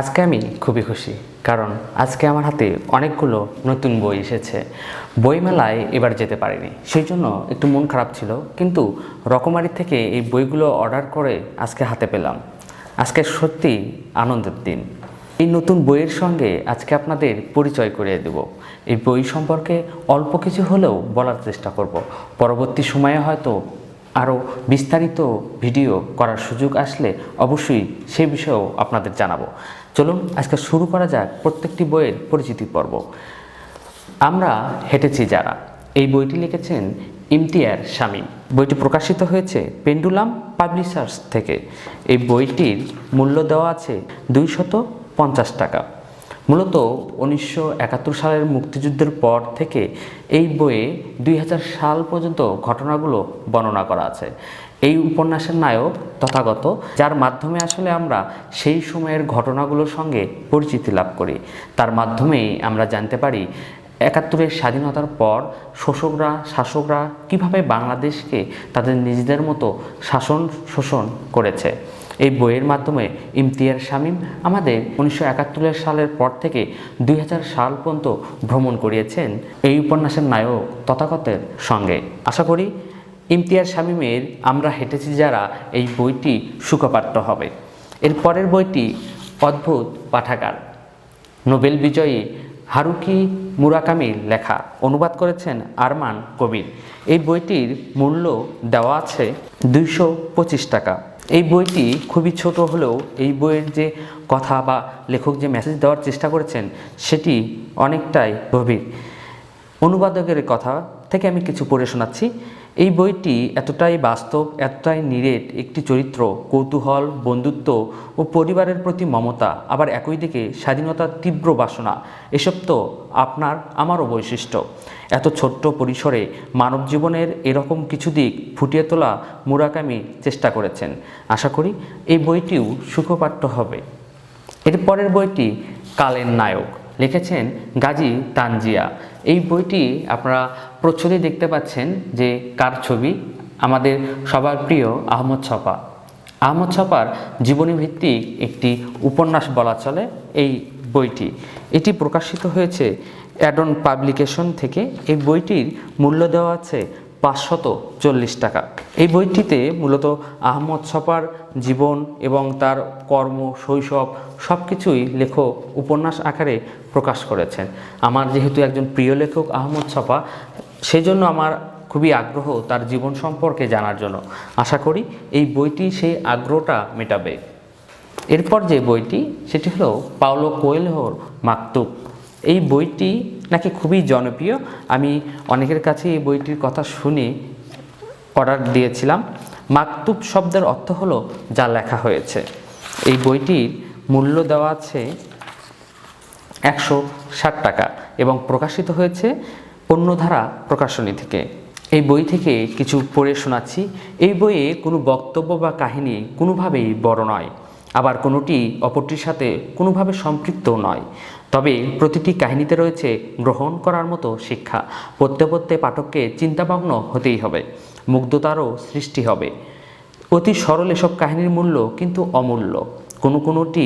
আজকে আমি খুবই খুশি, কারণ আজকে আমার হাতে অনেকগুলো নতুন বই এসেছে। বইমেলায় এবার যেতে পারিনি, সেই জন্য একটু মন খারাপ ছিল, কিন্তু রকমারি থেকে এই বইগুলো অর্ডার করে আজকে হাতে পেলাম। আজকে সত্যি আনন্দের দিন। এই নতুন বইয়ের সঙ্গে আজকে আপনাদের পরিচয় করিয়ে দেব। এই বই সম্পর্কে অল্প কিছু হলেও বলার চেষ্টা করব। পরবর্তী সময়ে হয়তো আরও বিস্তারিত ভিডিও করার সুযোগ আসলে অবশ্যই সে বিষয়েও আপনাদের জানাব। চলুন আজকে শুরু করা যাক প্রত্যেকটি বইয়ের পরিচিতি পর্ব। আমরা হেঁটেছি যারা। এই বইটি লিখেছেন ইমতিয়ার শামীম। বইটি প্রকাশিত হয়েছে পেন্ডুলাম পাবলিশার্স থেকে। এই বইটির মূল্য দেওয়া আছে দুইশত পঞ্চাশ টাকা। মূলত উনিশশো একাত্তর সালের মুক্তিযুদ্ধের পর থেকে এই বইয়ে দুই হাজার সাল পর্যন্ত ঘটনাগুলো বর্ণনা করা আছে। এই উপন্যাসের নায়ক তথাগত, যার মাধ্যমে আসলে আমরা সেই সময়ের ঘটনাগুলোর সঙ্গে পরিচিতি লাভ করি। তার মাধ্যমেই আমরা জানতে পারি একাত্তরের স্বাধীনতার পর শোষকরা, শাসকরা কীভাবে বাংলাদেশকে তাদের নিজেদের মতো শাসন শোষণ করেছে। এই বইয়ের মাধ্যমে ইমতিয়ার শামীম আমাদের উনিশশো একাত্তরের সালের পর থেকে দুই হাজার সাল পর্যন্ত ভ্রমণ করিয়েছেন এই উপন্যাসের নায়ক তথাগতের সঙ্গে। আশা করি ইমতিয়ার শামীমের আমরা হেঁটেছি যারা এই বইটি সুখপাঠ্য হবে। এর পরের বইটি অদ্ভুত পাঠাগার। নোবেল বিজয়ী হারুকি মুরাকামির লেখা। অনুবাদ করেছেন আরমান কবির। এই বইটির মূল্য দেওয়া আছে দুইশো পঁচিশ টাকা। এই বইটি খুবই ছোট হলেও এই বইয়ের যে কথা বা লেখক যে মেসেজ দেওয়ার চেষ্টা করেছেন, সেটি অনেকটাই গভীর। অনুবাদকের কথা থেকে আমি কিছু পড়ে শোনাচ্ছি। এই বইটি এতটাই বাস্তব, এতটাই নিরেট একটি চরিত্র, কৌতূহল, বন্ধুত্ব ও পরিবারের প্রতি মমতা, আবার একই দিকে স্বাধীনতার তীব্র বাসনা। এসব তো আপনার, আমারও বৈশিষ্ট্য। এত ছোট্ট পরিসরে মানব জীবনের এরকম কিছু দিক ফুটিয়ে তোলা মুরাকামি চেষ্টা করেছেন। আশা করি এই বইটিও সুখপাঠ্য হবে। এর পরের বইটি কালের নায়ক। লিখেছেন গাজী তানজিয়া। এই বইটি আপনারা প্রচ্ছদে দেখতে পাচ্ছেন যে কার ছবি? আমাদের সবার প্রিয় আহমদ ছপা। আহমদ ছপার জীবনী ভিত্তিক একটি উপন্যাস বলা চলে এই বইটি। এটি প্রকাশিত হয়েছে অ্যাডন পাবলিকেশন থেকে। এই বইটির মূল্য দেওয়া আছে পাঁচশত চল্লিশ টাকা। এই বইটিতে মূলত আহমদ ছপার জীবন এবং তার কর্ম, শৈশব সব কিছুই লেখক উপন্যাস আকারে প্রকাশ করেছেন। আমার যেহেতু একজন প্রিয় লেখক আহমদ ছপা সেই জন্য আমার খুবই আগ্রহ তার জীবন সম্পর্কে জানার জন্য। আশা করি এই বইটি সেই আগ্রহটা মেটাবে। এরপর যে বইটি, সেটি হলো পাওলো কোয়েলহোর মাকতুব। এই বইটি নাকি খুবই জনপ্রিয়। আমি অনেকের কাছে এই বইটির কথা শুনে অর্ডার দিয়েছিলাম। মাকতুব শব্দের অর্থ হলো যা লেখা হয়েছে। এই বইটির মূল্য দেওয়া আছে একশো ষাট টাকা এবং প্রকাশিত হয়েছে অন্যধারা প্রকাশনী থেকে। এই বই থেকে কিছু পড়ে শোনাচ্ছি। এই বইয়ে কোনো বক্তব্য বা কাহিনী কোনোভাবেই বড় নয়। আবার কোনোটি অপরটির সাথে কোনোভাবে সম্পৃক্ত নয়। তবে প্রতিটি কাহিনীতে রয়েছে গ্রহণ করার মতো শিক্ষা। পড়তে পড়তে পাঠককে চিন্তাভগ্ন হতেই হবে। মুগ্ধতারও সৃষ্টি হবে। অতি সরল এসব কাহিনীর মূল্য কিন্তু অমূল্য। কোনো কোনোটি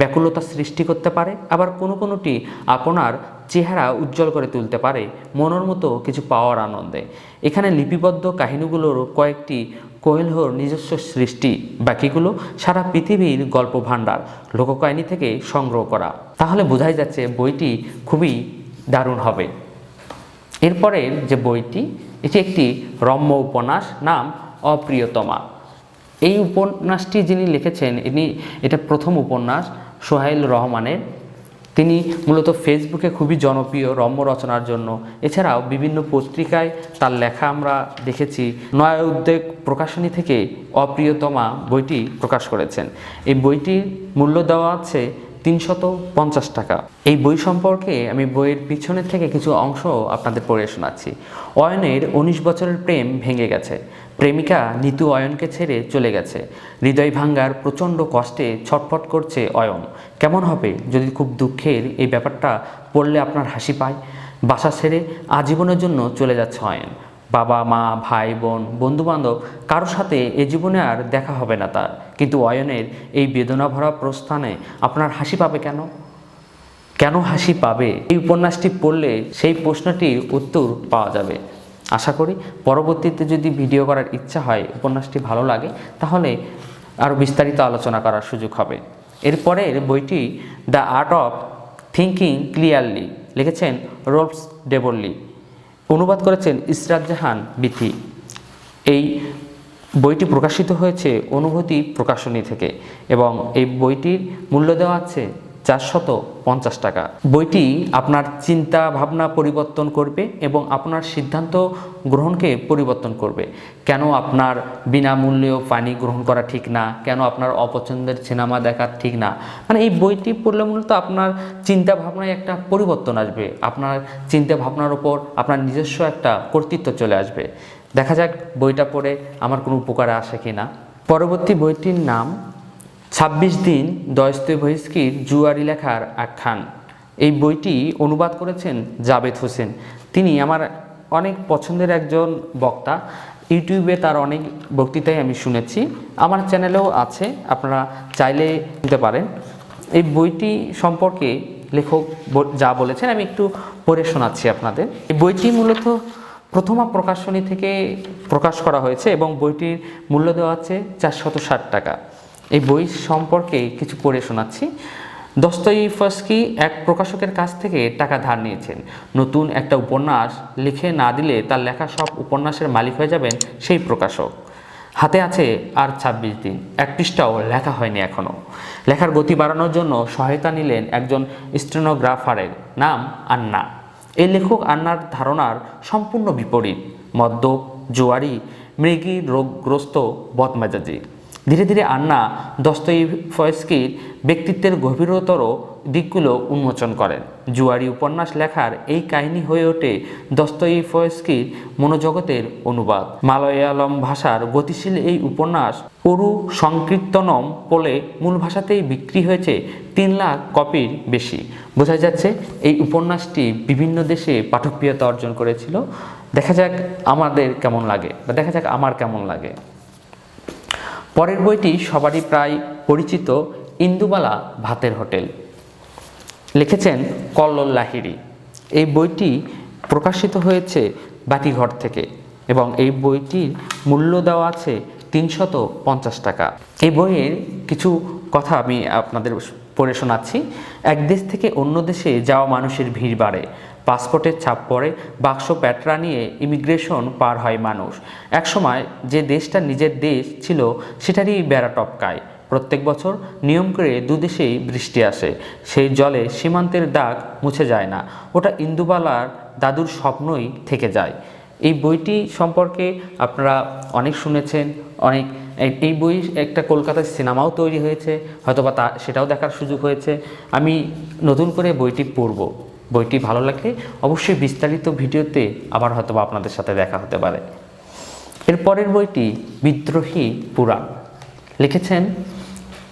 ব্যাকুলতা সৃষ্টি করতে পারে, আবার কোনো কোনোটি আপনার চেহারা উজ্জ্বল করে তুলতে পারে, মনের মতো কিছু পাওয়ার আনন্দে। এখানে লিপিবদ্ধ কাহিনীগুলোর কয়েকটি কোয়েলহোর নিজস্ব সৃষ্টি বাকিগুলো সারা পৃথিবীর গল্প ভাণ্ডার লোককাহিনী থেকে সংগ্রহ করা। তাহলে বোঝাই যাচ্ছে বইটি খুবই দারুণ হবে। এরপরের যে বইটি, এটি একটি রম্য উপন্যাস, নাম অপ্রিয়তমা। এই উপন্যাসটি যিনি লিখেছেন, ইনি এটা প্রথম উপন্যাস, সোহাইল রহমানের। তিনি মূলত ফেসবুকে খুবই জনপ্রিয় রম্য রচনার জন্য। এছাড়াও বিভিন্ন পত্রিকায় তার লেখা আমরা দেখেছি। নয়া উদ্যোগ প্রকাশনী থেকে অপ্রিয়তমা বইটি প্রকাশ করেছেন। এই বইটির মূল্য দেওয়া আছে তিনশত পঞ্চাশ টাকা। এই বই সম্পর্কে আমি বইয়ের পিছনের থেকে কিছু অংশ আপনাদের পড়ে শোনাচ্ছি। অয়নের উনিশ বছরের প্রেম ভেঙে গেছে। প্রেমিকা নিতু অয়নকে ছেড়ে চলে গেছে। হৃদয় ভাঙ্গার প্রচণ্ড কষ্টে ছটফট করছে অয়ন। কেমন হবে? যদি খুব দুঃখের এই ব্যাপারটা পড়লে আপনার হাসি পায়? বাসা ছেড়ে আজীবনের জন্য চলে যাচ্ছে অয়ন। বাবা, মা, ভাই, বোন, বন্ধুবান্ধব কারোর সাথে এ জীবনে আর দেখা হবে না তার। কিন্তু অয়নের এই বেদনা ভরা প্রস্থানে আপনার হাসি পাবে কেন? কেন হাসি পাবে? এই উপন্যাসটি পড়লে সেই প্রশ্নটির উত্তর পাওয়া যাবে। আশা করি পরবর্তীতে যদি ভিডিও করার ইচ্ছা হয়, উপন্যাসটি ভালো লাগে, তাহলে আরও বিস্তারিত আলোচনা করার সুযোগ হবে। এরপরের বইটি the art of thinking clearly, লিখেছেন রোলস ডেবল্লি। অনুবাদ করেছেন ইসরাত জাহান বিথি। এই বইটি প্রকাশিত হয়েছে অনুভূতি প্রকাশনী থেকে এবং এই বইটির মূল্য দেওয়া আছে চারশত পঞ্চাশ টাকা। বইটি আপনার চিন্তা ভাবনা পরিবর্তন করবে এবং আপনার সিদ্ধান্ত গ্রহণকে পরিবর্তন করবে। কেন আপনার বিনামূল্যেও পানি গ্রহণ করা ঠিক না? কেন আপনার অপছন্দের সিনেমা দেখা ঠিক না? মানে এই বইটি পড়লে মূলত আপনার চিন্তা ভাবনায় একটা পরিবর্তন আসবে। আপনার চিন্তা ভাবনার উপর আপনার নিজস্ব একটা কর্তৃত্ব চলে আসবে। দেখা যাক বইটা পড়ে আমার কোনো উপকারে আসে কি না পরবর্তী বইটির নাম ছাব্বিশ দিন দয়স্তভস্কির জুয়ারি লেখার আখ্যান। এই বইটি অনুবাদ করেছেন জাবেদ হোসেন। তিনি আমার অনেক পছন্দের একজন বক্তা। ইউটিউবে তার অনেক বক্তৃতাই আমি শুনেছি। আমার চ্যানেলেও আছে, আপনারা চাইলে নিতে পারেন। এই বইটি সম্পর্কে লেখক যা বলেছেন, আমি একটু পড়ে শোনাচ্ছি আপনাদের। এই বইটি মূলত প্রথমা প্রকাশনী থেকে প্রকাশ করা হয়েছে এবং বইটির মূল্য দেওয়া আছে চারশত ষাট টাকা। এই বই সম্পর্কে কিছু পড়ে শোনাচ্ছি। দস্তইফস্কি এক প্রকাশকের কাছ থেকে টাকা ধার নিয়েছেন। নতুন একটা উপন্যাস লিখে না দিলে তার লেখা সব উপন্যাসের মালিক হয়ে যাবেন সেই প্রকাশক। হাতে আছে আর ছাব্বিশ দিন এক পৃষ্ঠাও লেখা হয়নি এখনও লেখার গতি বাড়ানোর জন্য সহায়তা নিলেন একজন স্টেনোগ্রাফারের নাম আন্না। এই লেখক আন্নার ধারণার সম্পূর্ণ বিপরীত, মদ্যপ, জোয়ারি, মৃগী, রোগগ্রস্ত, বদমেজাজি। ধীরে ধীরে আন্না দস্তইফস্কির ব্যক্তিত্বের গভীরতর দিকগুলো উন্মোচন করেন। জুয়ারি উপন্যাস লেখার এই কাহিনী হয়ে ওঠে দস্তইফস্কির মনোজগতের অনুবাদ। মালয়ালম ভাষার গতিশীল এই উপন্যাস অরু সংকীর্তনম বলে মূল ভাষাতেই বিক্রি হয়েছে তিন লাখ কপির বেশি। বোঝা যাচ্ছে এই উপন্যাসটি বিভিন্ন দেশে পাঠকপ্রিয়তা অর্জন করেছিল। দেখা যাক আমাদের কেমন লাগে বা দেখা যাক আমার কেমন লাগে। পরের বইটি সবারই প্রায় পরিচিত ইন্দুবালা ভাতের হোটেল। লিখেছেন কল্লোল লাহিড়ী। এই বইটি প্রকাশিত হয়েছে বাতিঘর থেকে এবং এই বইটির মূল্য দেওয়া আছে তিনশত পঞ্চাশ টাকা। এই বইয়ের কিছু কথা আমি আপনাদের পড়ে শোনাচ্ছি। এক দেশ থেকে অন্য দেশে যাওয়া মানুষের ভিড় বাড়ে। পাসপোর্টের ছাপ পড়ে, বাক্স প্যাটরা নিয়ে ইমিগ্রেশন পার হয় মানুষ। একসময় যে দেশটা নিজের দেশ ছিল সেটারই বেড়া টপকায়। প্রত্যেক বছর নিয়ম করে দুদেশেই বৃষ্টি আসে। সেই জলে সীমান্তের দাগ মুছে যায় না। ওটা ইন্দুবালার দাদুর স্বপ্নই থেকে যায়। এই বইটি সম্পর্কে আপনারা অনেক শুনেছেন, অনেক এই- বই একটা কলকাতার সিনেমাও তৈরি হয়েছে, হয়তোবা তা, সেটাও দেখার সুযোগ হয়েছে। আমি নতুন করে বইটি পড়ব। বইটি ভালো লাগলে অবশ্যই বিস্তারিত ভিডিওতে আবার হয়তো আপনাদের সাথে দেখা হতে পারে। এরপরের বইটি বিদ্রোহী পুরাণ। লিখেছেন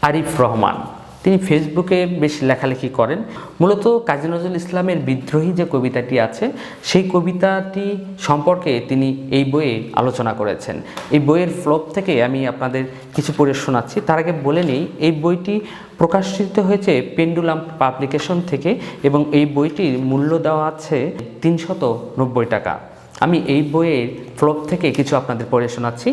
আরিফ রহমান। তিনি ফেসবুকে বেশ লেখালেখি করেন। মূলত কাজী নজরুল ইসলামের বিদ্রোহী যে কবিতাটি আছে, সেই কবিতাটি সম্পর্কে তিনি এই বইয়ে আলোচনা করেছেন। এই বইয়ের ফ্লপ থেকে আমি আপনাদের কিছু পড়ে শোনাচ্ছি। তার আগে বলে নিই, এই বইটি প্রকাশিত হয়েছে পেন্ডুলাম পাবলিকেশন থেকে এবং এই বইটির মূল্য দেওয়া আছে তিনশত নব্বই টাকা। আমি এই বইয়ের ফ্লপ থেকে কিছু আপনাদের পড়ে শোনাচ্ছি।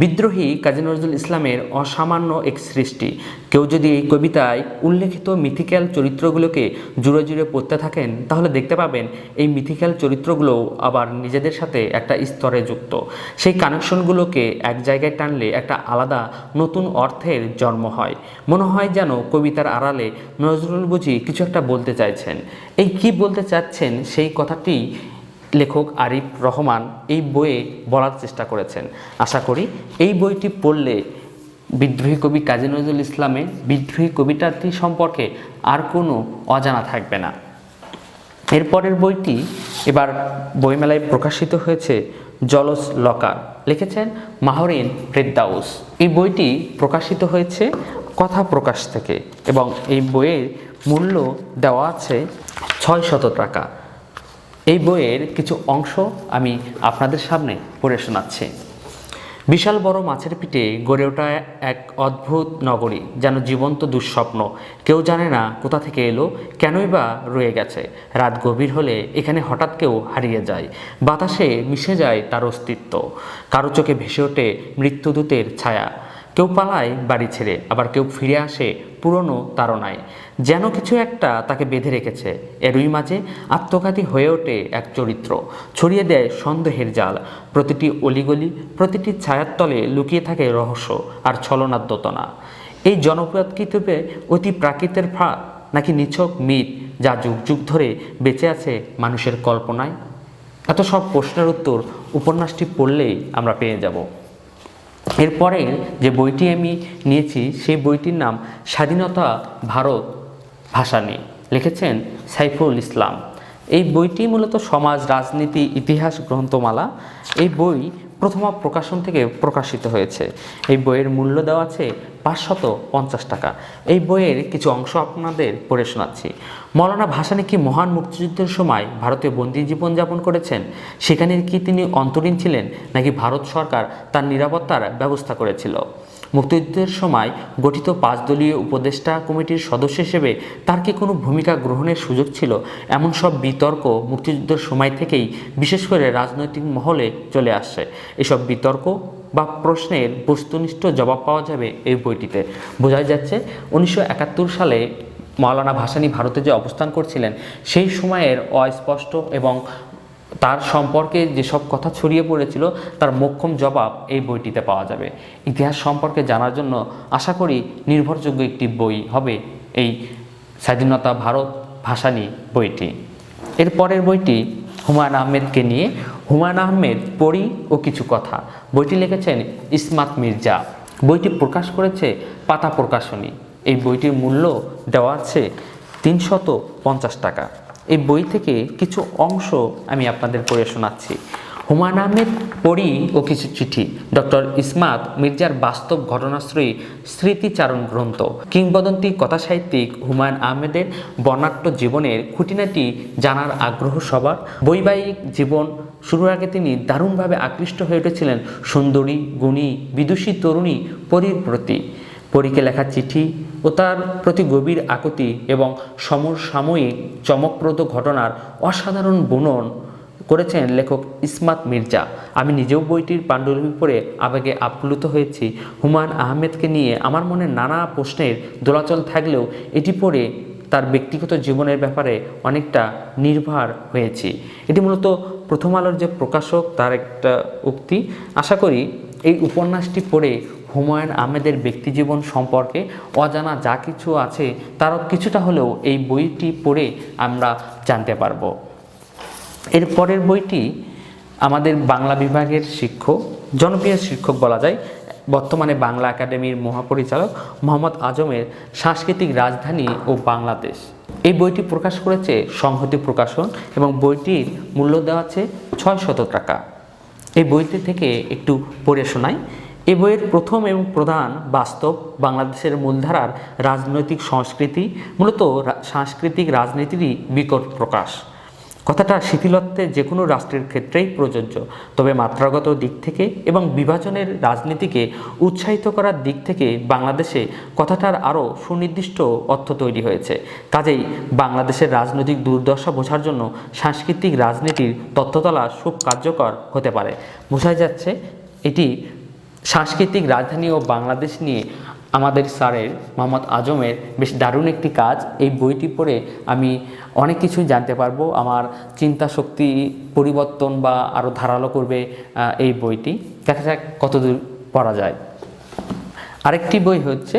বিদ্রোহী কাজী নজরুল ইসলামের অসামান্য এক সৃষ্টি। কেউ যদি এই কবিতায় উল্লেখিত মিথিক্যাল চরিত্রগুলোকে জুড়ে জুড়ে পড়তে থাকেন, তাহলে দেখতে পাবেন এই মিথিক্যাল চরিত্রগুলো আবার নিজেদের সাথে একটা স্তরে যুক্ত। সেই কানেকশনগুলোকে এক জায়গায় টানলে একটা আলাদা নতুন অর্থের জন্ম হয়। মনে হয় যেন কবিতার আড়ালে নজরুল বুঝি কিছু একটা বলতে চাইছেন। এই কি বলতে চাচ্ছেন সেই কথাটি লেখক আরিফ রহমান এই বইয়ে বলার চেষ্টা করেছেন। আশা করি এই বইটি পড়লে বিদ্রোহী কবি কাজী নজরুল ইসলামের বিদ্রোহী কবিতাটি সম্পর্কে আর কোনো অজানা থাকবে না। এরপরের বইটি এবার বইমেলায় প্রকাশিত হয়েছে জলস লকার লিখেছেন মাহরিন ফেরদাউস। এই বইটি প্রকাশিত হয়েছে কথা প্রকাশ থেকে এবং এই বইয়ের মূল্য দেওয়া আছে ছয় শত টাকা। এই বইয়ের কিছু অংশ আমি আপনাদের সামনে পড়ে শোনাচ্ছি। বিশাল বড় মাছের পিঠে গড়ে ওঠা এক অদ্ভুত নগরী যেন জীবন্ত দুঃস্বপ্ন। কেউ জানে না কোথা থেকে এলো, কেনই বা রয়ে গেছে। রাত গভীর হলে এখানে হঠাৎ কেউ হারিয়ে যায়। বাতাসে মিশে যায় তার অস্তিত্ব। কারও চোখে ভেসে ওঠে মৃত্যুদূতের ছায়া। কেউ পালায় বাড়ি ছেড়ে, আবার কেউ ফিরে আসে পুরনো তাড়নায় যেন কিছু একটা তাকে বেঁধে রেখেছে। এরই মাঝে আত্মঘাতী হয়ে ওঠে এক চরিত্র। ছড়িয়ে দেয় সন্দেহের জাল। প্রতিটি অলিগলি, প্রতিটি ছায়ার তলে লুকিয়ে থাকে রহস্য আর ছলনার দোতনা এই জনপ্রিয় কীর্তিপে অতি প্রাকৃতের ফাঁদ, নাকি নিছক মিথ যা যুগ যুগ ধরে বেঁচে আছে মানুষের কল্পনায়? এত সব প্রশ্নের উত্তর উপন্যাসটি পড়লেই আমরা পেয়ে যাব। এরপরে যে বইটি আমি নিয়েছি, সেই বইটির নাম স্বাধীনতা ভারত ভাষা নিয়ে লিখেছেন সাইফুল ইসলাম। এই বইটি মূলত সমাজ, রাজনীতি, ইতিহাস, গ্রন্থমালা। এই বই প্রথমা প্রকাশন থেকে প্রকাশিত হয়েছে। এই বইয়ের মূল্য দেওয়া আছে পাঁচশত পঞ্চাশ টাকা। এই বইয়ের কিছু অংশ আপনাদের পড়ে শোনাচ্ছি। মৌলানা ভাসানী কি মহান মুক্তিযুদ্ধের সময় ভারতীয় বন্দি জীবনযাপন করেছেন? সেখানে কি তিনি অন্তরীণ ছিলেন নাকি ভারত সরকার তার নিরাপত্তার ব্যবস্থা করেছিল? মুক্তিযুদ্ধের সময় গঠিত পাঁচ দলীয় উপদেষ্টা কমিটির সদস্য হিসেবে তার কি কোনো ভূমিকা গ্রহণের সুযোগ ছিল? এমন সব বিতর্ক মুক্তিযুদ্ধের সময় থেকেই বিশেষ করে রাজনৈতিক মহলে চলে আসছে। এসব বিতর্ক বা প্রশ্নের বস্তুনিষ্ঠ জবাব পাওয়া যাবে এই বইটিতে। বোঝাই যাচ্ছে, উনিশশো একাত্তর সালে মাওলানা ভাসানী ভারতে যে অবস্থান করছিলেন, সেই সময়ের অস্পষ্ট এবং তার সম্পর্কে যেসব কথা ছড়িয়ে পড়েছিল, তার মোক্ষম জবাব এই বইটিতে পাওয়া যাবে। ইতিহাস সম্পর্কে জানার জন্য আশা করি নির্ভরযোগ্য একটি বই হবে এই স্বাধীনতা ভারত ভাসানী বইটি। এর পরের বইটি হুমায়ুন আহমেদকে নিয়ে। হুমায়ুন আহমেদ পড়ি ও কিছু কথা। বইটি লিখেছেন ইসমাত মির্জা। বইটি প্রকাশ করেছে পাতা প্রকাশনী। এই বইটির মূল্য দেওয়া আছে তিনশত পঞ্চাশ টাকা। এই বই থেকে কিছু অংশ আমি আপনাদের পড়ে শোনাচ্ছি। হুমায়ুন আহমেদ পড়ি ও কিছু চিঠি। ডক্টর ইসমাত মির্জার বাস্তব ঘটনাশ্রয়ী স্মৃতিচারণ গ্রন্থ। কিংবদন্তি কথাসাহিত্যিক হুমায়ুন আহমেদের বর্ণাঢ্য জীবনের খুঁটিনাটি জানার আগ্রহ সবার। বৈবাহিক জীবন শুরুর আগে তিনি দারুণভাবে আকৃষ্ট হয়ে উঠেছিলেন সুন্দরী, গুণী, বিদুষী তরুণী পরীর প্রতি। পরীকে লেখা চিঠি ও তার প্রতি গভীর আকুতি এবং সমসাময়িক চমকপ্রদ ঘটনার অসাধারণ বুনন করেছেন লেখক ইসমাত মির্জা। আমি নিজেও বইটির পাণ্ডুলিপি পড়ে আবেগে আপ্লুত হয়েছি। হুমায়ুন আহমেদকে নিয়ে আমার মনে নানা প্রশ্নের দোলাচল থাকলেও এটি পড়ে তার ব্যক্তিগত জীবনের ব্যাপারে অনেকটা নির্ভর হয়েছি। এটি মূলত প্রথম আলোর যে প্রকাশক, তার একটা উক্তি। আশা করি এই উপন্যাসটি পড়ে হুমায়ুন আহমেদের ব্যক্তিজীবন সম্পর্কে অজানা যা কিছু আছে তারও কিছুটা হলেও এই বইটি পড়ে আমরা জানতে পারব। এর পরের বইটি আমাদের বাংলা বিভাগের শিক্ষক, জনপ্রিয় শিক্ষক বলা যায়, বর্তমানে বাংলা একাডেমির মহাপরিচালক মোহাম্মদ আজমের সাংস্কৃতিক রাজধানী ও বাংলাদেশ। এই বইটি প্রকাশ করেছে সংহতি প্রকাশন এবং বইটির মূল্য দেওয়া আছে ছয় শত টাকা। এই বইটি থেকে একটু পড়ে শোনাই। এই বইয়ের প্রথম এবং প্রধান বাস্তব বাংলাদেশের মূলধারার রাজনৈতিক সংস্কৃতি, মূলত সাংস্কৃতিক রাজনীতিরই বিকট প্রকাশ। কথাটা শিথিলত্বের যে কোনো রাষ্ট্রের ক্ষেত্রেই প্রযোজ্য, তবে মাত্রাগত দিক থেকে এবং বিভাজনের রাজনীতিকে উৎসাহিত করার দিক থেকে বাংলাদেশে কথাটার আরও সুনির্দিষ্ট অর্থ তৈরি হয়েছে। কাজেই বাংলাদেশের রাজনৈতিক দুর্দশা বোঝার জন্য সাংস্কৃতিক রাজনীতির তথ্যতলা খুব কার্যকর হতে পারে। বোঝাই যাচ্ছে, এটি সাংস্কৃতিক রাজধানী ও বাংলাদেশ নিয়ে আমাদের স্যারের, মোহাম্মদ আজমের বেশ দারুণ একটি কাজ। এই বইটি পড়ে আমি অনেক কিছুই জানতে পারব। আমার চিন্তা শক্তি পরিবর্তন বা আরও ধারালো করবে এই বইটি। দেখা যাক কতদূর পড়া যায়। আরেকটি বই হচ্ছে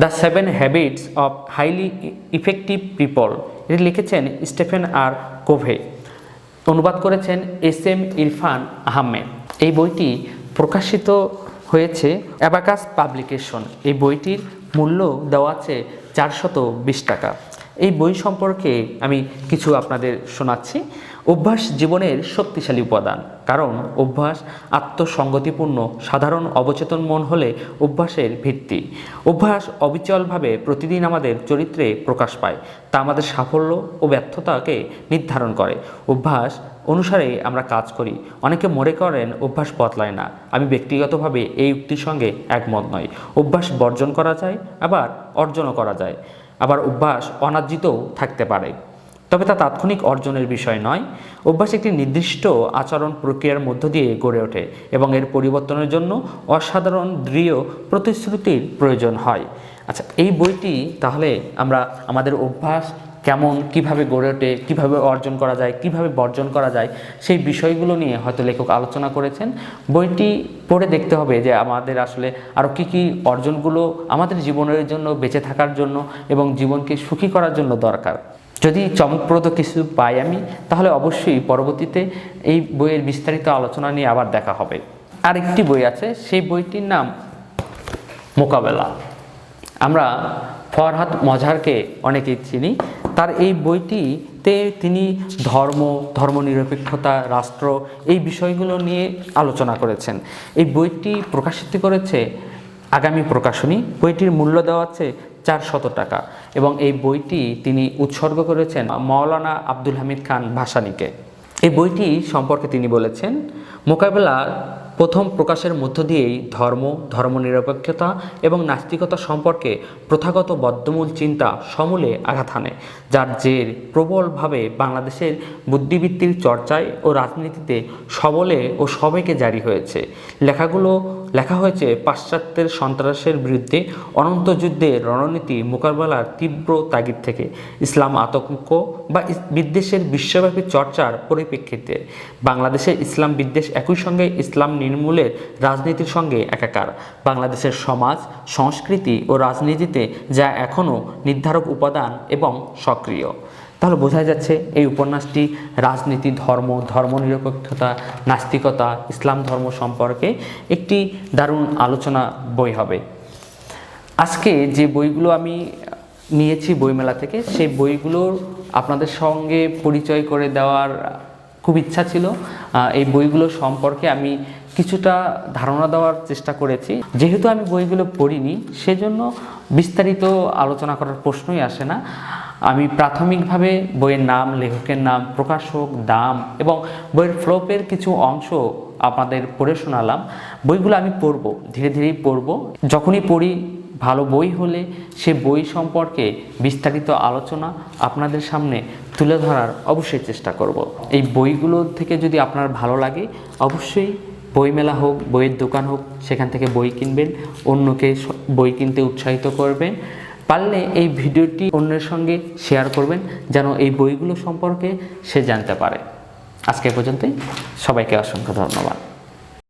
the seven habits of highly effective people. এটি লিখেছেন স্টেফেন আর কোভে। অনুবাদ করেছেন এস এম ইরফান আহমেদ। এই বইটি প্রকাশিত হয়েছে অ্যাবাকাস পাবলিকেশন। এই বইটির মূল্য দেওয়া আছে চারশত বিশ টাকা। এই বই সম্পর্কে আমি কিছু আপনাদের শোনাচ্ছি। অভ্যাস জীবনের শক্তিশালী উপাদান। কারণ অভ্যাস আত্মসঙ্গতিপূর্ণ, সাধারণ অবচেতন মন হলে অভ্যাসের ভিত্তি। অভ্যাস অবিচলভাবে প্রতিদিন আমাদের চরিত্রে প্রকাশ পায়, তা আমাদের সাফল্য ও ব্যর্থতাকে নির্ধারণ করে। অভ্যাস অনুসারে আমরা কাজ করি। অনেকে মনে করেন অভ্যাস বদলায় না। আমি ব্যক্তিগতভাবে এই উক্তির সঙ্গে একমত নয় অভ্যাস বর্জন করা যায়, আবার অর্জনও করা যায়। আবার অভ্যাস অনার্জিতও থাকতে পারে। তবে তা তাৎক্ষণিক অর্জনের বিষয় নয়। অভ্যাস একটি নির্দিষ্ট আচরণ প্রক্রিয়ার মধ্য দিয়ে গড়ে ওঠে এবং এর পরিবর্তনের জন্য অসাধারণ দৃঢ় প্রতিশ্রুতির প্রয়োজন হয়। আচ্ছা এই বইটি তাহলে আমরা আমাদের অভ্যাস কেমন, কীভাবে গড়ে ওঠে, কীভাবে অর্জন করা যায়, কীভাবে বর্জন করা যায়, সেই বিষয়গুলো নিয়ে হয়তো লেখক আলোচনা করেছেন। বইটি পড়ে দেখতে হবে যে আমাদের আসলে আরও কী কী অর্জনগুলো আমাদের জীবনের জন্য, বেঁচে থাকার জন্য এবং জীবনকে সুখী করার জন্য দরকার। যদি চমকপ্রদ কিছু পাই আমি, তাহলে অবশ্যই পরবর্তীতে এই বইয়ের বিস্তারিত আলোচনা নিয়ে আবার দেখা হবে। আরেকটি বই আছে, সেই বইটির নাম মোকাবেলা। আমরা ফরহাদ মজারকে অনেকেই চিনি। তার এই বইটিতে তিনি ধর্ম, ধর্মনিরপেক্ষতা, রাষ্ট্র এই বিষয়গুলো নিয়ে আলোচনা করেছেন। এই বইটি প্রকাশিত করেছে আগামী প্রকাশনী। বইটির মূল্য দেওয়া আছে চার শত টাকা। এবং এই বইটি তিনি উৎসর্গ করেছেন মাওলানা আব্দুল হামিদ খান ভাসানীকে। এই বইটি সম্পর্কে তিনি বলেছেন, মোকাবেলা প্রথম প্রকাশের মধ্য দিয়েই ধর্ম, ধর্মনিরপেক্ষতা এবং নাস্তিকতা সম্পর্কে প্রথাগত বদ্ধমূল চিন্তা সমূলে আঘাত হানে, যার জের প্রবলভাবে বাংলাদেশের বুদ্ধিবৃত্তির চর্চায় ও রাজনীতিতে সবলে ও সবাইকে জারি হয়েছে। লেখাগুলো লেখা হয়েছে, পাশ্চাত্যের সন্ত্রাসের বিরুদ্ধে অনন্ত যুদ্ধের রণনীতি মোকাবেলার তীব্র তাগিদ থেকে। ইসলাম আতঙ্ক বা বিদ্বেষের বিশ্বব্যাপী চর্চার পরিপ্রেক্ষিতে বাংলাদেশে ইসলাম বিদ্বেষ একই সঙ্গে ইসলাম নির্মূলের রাজনীতির সঙ্গে একাকার। বাংলাদেশের সমাজ, সংস্কৃতি ও রাজনীতিতে যা এখনও নির্ধারক উপাদান এবং সক্রিয়। তাহলে বোঝা যাচ্ছে এই উপন্যাসটি রাজনীতি, ধর্ম, ধর্মনিরপেক্ষতা, নাস্তিকতা, ইসলাম ধর্ম সম্পর্কে একটি দারুণ আলোচনা বই হবে। আজকে যে বইগুলো আমি নিয়েছি বইমেলা থেকে, সেই বইগুলোর আপনাদের সঙ্গে পরিচয় করে দেওয়ার খুব ইচ্ছা ছিল। এই বইগুলো সম্পর্কে আমি কিছুটা ধারণা দেওয়ার চেষ্টা করেছি। যেহেতু আমি বইগুলো পড়িনি, সেজন্য বিস্তারিত আলোচনা করার প্রশ্নই আসে না। আমি প্রাথমিকভাবে বইয়ের নাম, লেখকের নাম, প্রকাশক, দাম এবং বইয়ের ফ্লোপের কিছু অংশ আপনাদের পড়ে শোনালাম। বইগুলো আমি পড়ব, ধীরে ধীরেই পড়ব। যখনই পড়ি, ভালো বই হলে সে বই সম্পর্কে বিস্তারিত আলোচনা আপনাদের সামনে তুলে ধরার অবশ্যই চেষ্টা করব। এই বইগুলো থেকে যদি আপনার ভালো লাগে, অবশ্যই বইমেলা হোক, বইয়ের দোকান হোক, সেখান থেকে বই কিনবেন, অন্যকে বই কিনতে উৎসাহিত করবেন। পারলে এই ভিডিওটি অন্যের সঙ্গে শেয়ার করবেন, যেন এই বইগুলো সম্পর্কে সে জানতে পারে। আজকে পর্যন্তই। সবাইকে অসংখ্য ধন্যবাদ।